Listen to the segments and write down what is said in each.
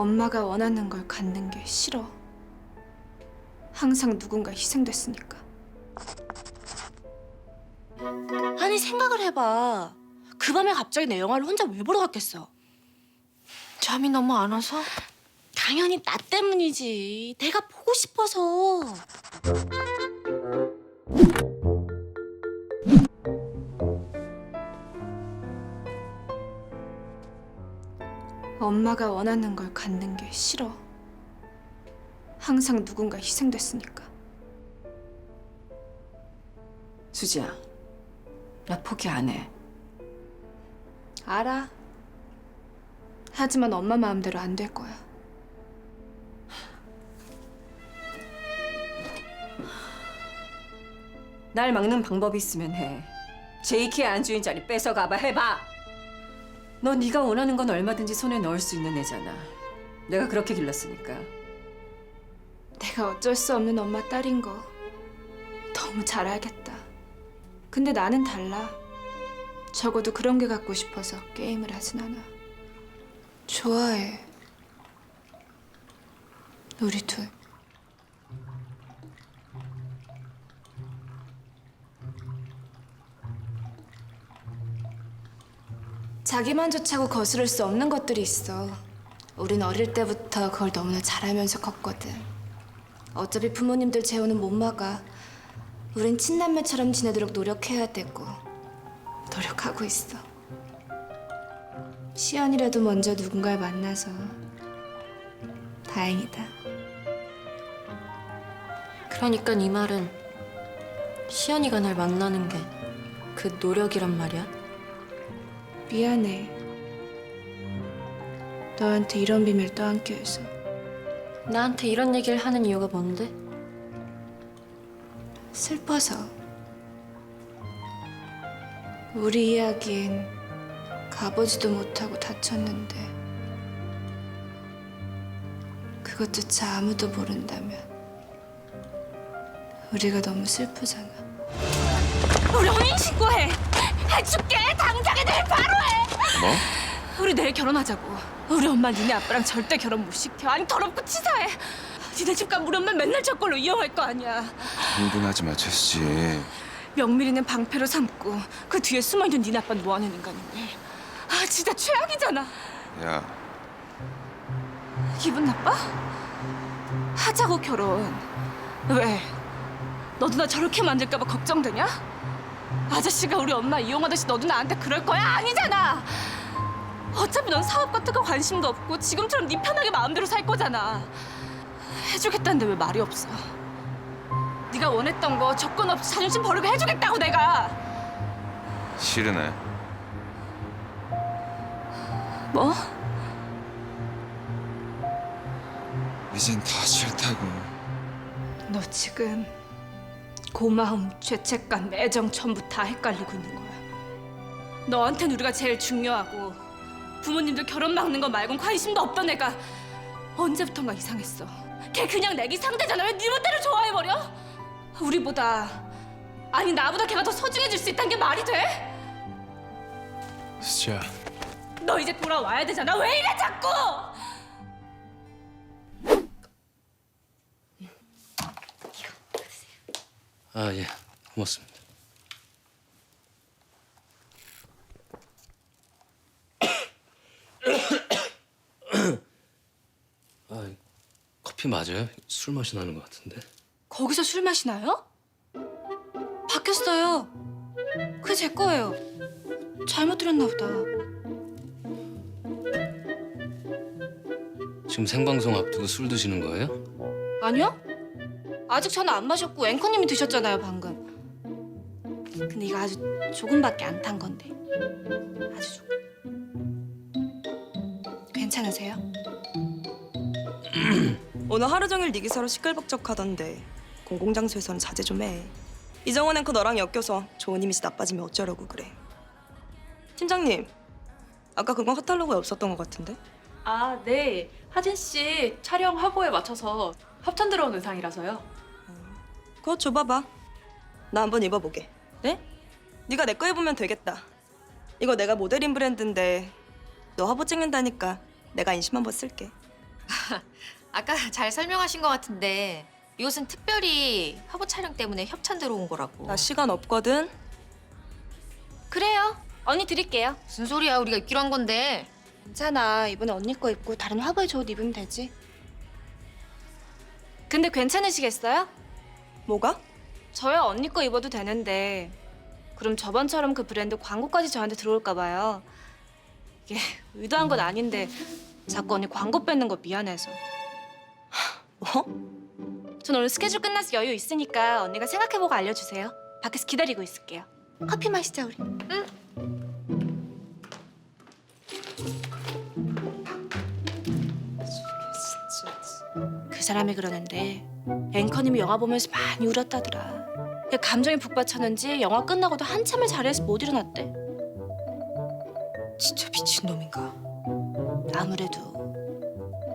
엄마가 원하는 걸 갖는 게 싫어. 항상 누군가 희생됐으니까. 아니 생각을 해봐. 그 밤에 갑자기 내 영화를 혼자 왜 보러 갔겠어? 잠이 너무 안 와서? 당연히 나 때문이지. 내가 보고 싶어서. 엄마가 원하는 걸 갖는 게 싫어. 항상 누군가 희생됐으니까. 수지야, 나 포기 안 해. 알아. 하지만 엄마 마음대로 안 될 거야. 날 막는 방법이 있으면 해. 제이키 안주인 자리 뺏어가봐 해봐. 너 네가 원하는 건 얼마든지 손에 넣을 수 있는 애잖아. 내가 그렇게 길렀으니까. 내가 어쩔 수 없는 엄마 딸인 거 너무 잘 알겠다. 근데 나는 달라. 적어도 그런 게 갖고 싶어서 게임을 하진 않아. 좋아해. 우리 둘. 자기만 좋자고 거스를 수 없는 것들이 있어. 우린 어릴 때부터 그걸 너무나 잘하면서 컸거든. 어차피 부모님들 재혼은 못 막아. 우린 친남매처럼 지내도록 노력해야 되고 노력하고 있어. 시연이라도 먼저 누군가를 만나서 다행이다. 그러니까 이 말은 시연이가 날 만나는 게 그 노력이란 말이야? 미안해. 너한테 이런 비밀 떠안게 해서. 나한테 이런 얘기를 하는 이유가 뭔데? 슬퍼서. 우리 이야기엔 가보지도 못하고 다쳤는데 그것조차 아무도 모른다면 우리가 너무 슬프잖아. 우리 혼인 신고해. 해줄게. 당장에 내일 바로 해. 뭐? 우리 내일 결혼하자고. 우리 엄마 니네 아빠랑 절대 결혼 못 시켜. 아니 더럽고 치사해. 니네 집값 우리 엄마 맨날 저걸로 이용할 거 아니야. 흥분하지 마, 채수지. 명밀이는 방패로 삼고 그 뒤에 숨어있는 니네 아빠는 뭐하는 인간인데. 아 진짜 최악이잖아. 야, 기분 나빠? 하자고 결혼. 왜? 너도 나 저렇게 만들까봐 걱정되냐? 아저씨가 우리 엄마 이용하듯이 너도 나한테 그럴 거야? 아니잖아. 어차피 넌 사업 같은 거 관심도 없고 지금처럼 네 편하게 마음대로 살 거잖아. 해주겠다는데 왜 말이 없어? 네가 원했던 거 조건 없이 자존심 버리고 해주겠다고 내가. 싫으네. 뭐? 이젠 다 싫다고. 너 지금 고마움, 죄책감, 애정 전부 다 헷갈리고 있는 거야. 너한텐 우리가 제일 중요하고 부모님들 결혼 막는 거 말곤 관심도 없던 애가 언제부턴가 이상했어. 걔 그냥 내기 상대잖아. 왜 네 멋대로 좋아해버려? 우리보다 아니 나보다 걔가 더 소중해질 수 있다는 게 말이 돼? 수지야 너 이제 돌아와야 되잖아. 왜 이래 자꾸? 아 예 고맙습니다 아 커피 맞아요? 술 맛이 나는 것 같은데 거기서 술 마시나요? 바뀌었어요. 그게 제 거예요. 잘못 들었나 보다. 지금 생방송 앞두고 술 드시는 거예요? 아니요? 아직 저는 안 마셨고 앵커님이 드셨잖아요 방금. 근데 이거 아주 조금밖에 안 탄 건데. 아주 조금. 괜찮으세요? 오늘 하루 종일 네 기사로 시끌벅적하던데 공공장소에서는 자제 좀 해. 이정원 앵커 너랑 엮여서 좋은 이미지 나빠지면 어쩌려고 그래. 팀장님, 아까 그건 카탈로그에 없었던 것 같은데? 아, 네. 하진 씨 촬영 화보에 맞춰서 합천 들어온 의상이라서요. 그거 줘봐봐. 나 한번 입어보게. 네? 네가 내 거 입으면 되겠다. 이거 내가 모델인 브랜드인데 너 화보 찍는다니까 내가 인심 한번 쓸게. 아까 잘 설명하신 것 같은데 이것은 특별히 화보 촬영 때문에 협찬 들어온 거라고. 나 시간 없거든. 그래요. 언니 드릴게요. 무슨 소리야? 우리가 입기로 한 건데. 괜찮아. 이번에 언니 거 입고 다른 화보에 저 옷 입으면 되지. 근데 괜찮으시겠어요? 뭐가? 저야 언니 거 입어도 되는데 그럼 저번처럼 그 브랜드 광고까지 저한테 들어올까 봐요. 이게 의도한 건 아닌데 자꾸 언니 광고 뺏는 거 미안해서. 뭐? 전 오늘 스케줄 끝나서 여유 있으니까 언니가 생각해보고 알려주세요. 밖에서 기다리고 있을게요. 커피 마시자 우리. 그 사람이 그러는데 앵커님이 영화 보면서 많이 울었다더라. 근데 감정이 북받쳤는지 영화 끝나고도 한참을 자리에서 못 일어났대. 진짜 미친놈인가? 아무래도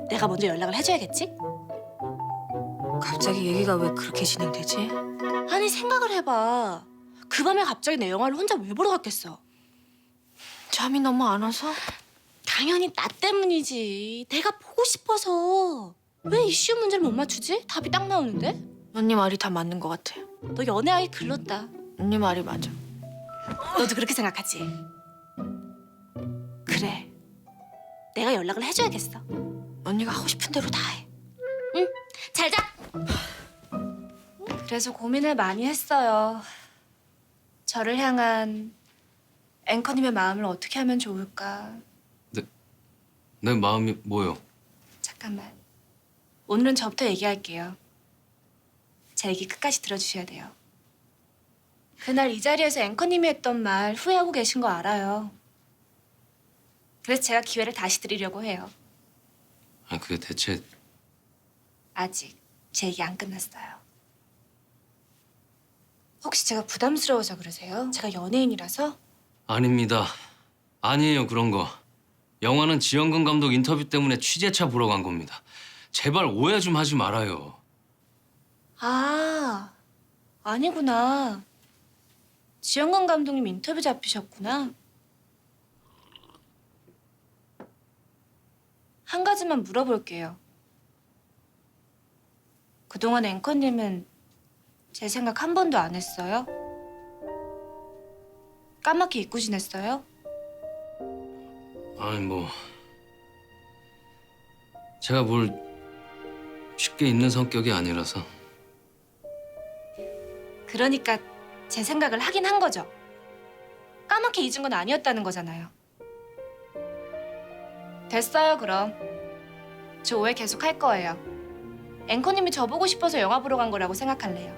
내가 먼저 연락을 해줘야겠지? 갑자기 얘기가 왜 그렇게 진행되지? 아니 생각을 해봐. 그 밤에 갑자기 내 영화를 혼자 왜 보러 갔겠어? 잠이 너무 안 와서? 당연히 나 때문이지. 내가 보고 싶어서. 왜 이슈 문제를 못 맞추지? 답이 딱 나오는데? 언니 말이 다 맞는 것 같아. 너 연애하기 글렀다. 언니 말이 맞아. 너도 그렇게 생각하지? 그래. 내가 연락을 해줘야겠어. 언니가 하고 싶은 대로 다 해. 잘 자. 그래서 고민을 많이 했어요. 저를 향한 앵커님의 마음을 어떻게 하면 좋을까? 내 마음이 뭐요? 잠깐만. 오늘은 저부터 얘기할게요. 제 얘기 끝까지 들어주셔야 돼요. 그날 이 자리에서 앵커님이 했던 말 후회하고 계신 거 알아요. 그래서 제가 기회를 다시 드리려고 해요. 아 그게 대체 아직 제 얘기 안 끝났어요. 혹시 제가 부담스러워서 그러세요? 제가 연예인이라서? 아닙니다. 아니에요 그런 거. 영화는 지영근 감독 인터뷰 때문에 취재차 보러 간 겁니다. 제발 오해 좀 하지 말아요. 아, 아니구나. 지영근 감독님 인터뷰 잡히셨구나. 한 가지만 물어볼게요. 그동안 앵커님은 제 생각 한 번도 안 했어요? 까맣게 잊고 지냈어요? 아니 뭐 제가 뭘 쉽게 잊는 성격이 아니라서 그러니까 제 생각을 하긴 한 거죠. 까맣게 잊은 건 아니었다는 거잖아요. 됐어요, 그럼. 저 오해 계속 할 거예요. 앵커님이 저 보고 싶어서 영화 보러 간 거라고 생각할래요.